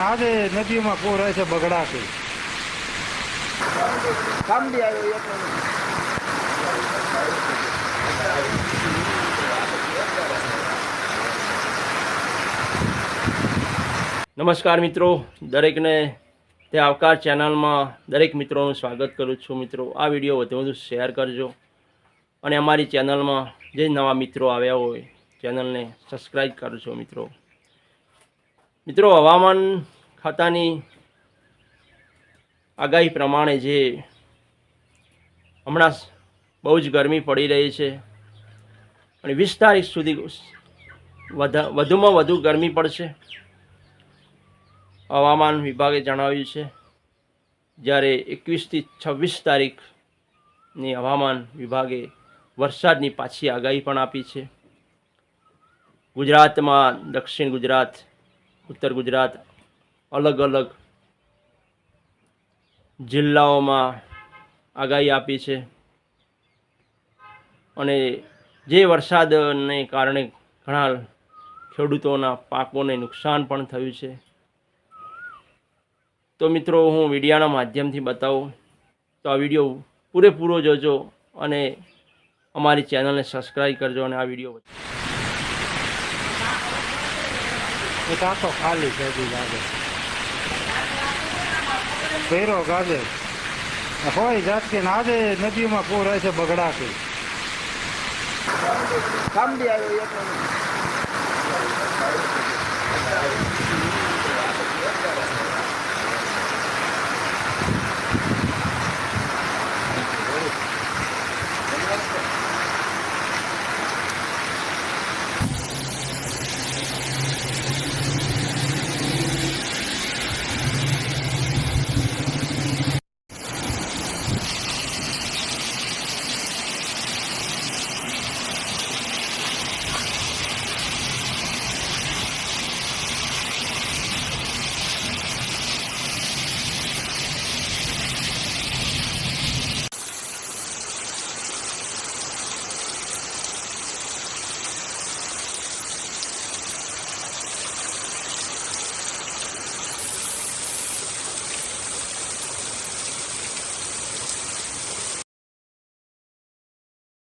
આજે નદીમાં પૂર રહે છે બગડા કામડી નમસ્કાર મિત્રો દરેકને તે આવકાર ચેનલમાં દરેક મિત્રોનું સ્વાગત કરું છું. મિત્રો આ વીડિયો વધુ વધુ શેર કરજો અને અમારી ચેનલમાં જે નવા મિત્રો આવ્યા હોય ચેનલને સબસ્ક્રાઈબ કરજો મિત્રો. મિત્રો, હવામાન ખાતાની આગાહી પ્રમાણે જે હમણાં બહુ જ ગરમી પડી રહી છે અને વીસ તારીખ સુધી વધુમાં વધુ ગરમી પડશે. હવામાન વિભાગે જણાવ્યું છે, જ્યારે એકવીસથી છવ્વીસ તારીખની હવામાન વિભાગે વરસાદની પાછી આગાહી પણ આપી છે. ગુજરાતમાં દક્ષિણ ગુજરાત ઉત્તર ગુજરાત, અલગ અલગ જિલ્લાઓમાં આગાહી આપી છે. અને જે વરસાદને કારણે ઘણા ખેડૂતોના પાકોને નુકસાન પણ થયું છે. તો મિત્રો, હું વિડીયાના માધ્યમથી બતાવું. તો આ વીડિયો પૂરેપૂરો જોજો અને અમારી ચેનલને સબસ્ક્રાઈબ કરજો અને આ વીડિયો એ ટાંકો ખાલી છે હજી લાગે ભેરો ગાજે હોય જાતકી ને આજે નદીમાં પૂર હોય છે બગડાટી કામડી આવ્યો એટલો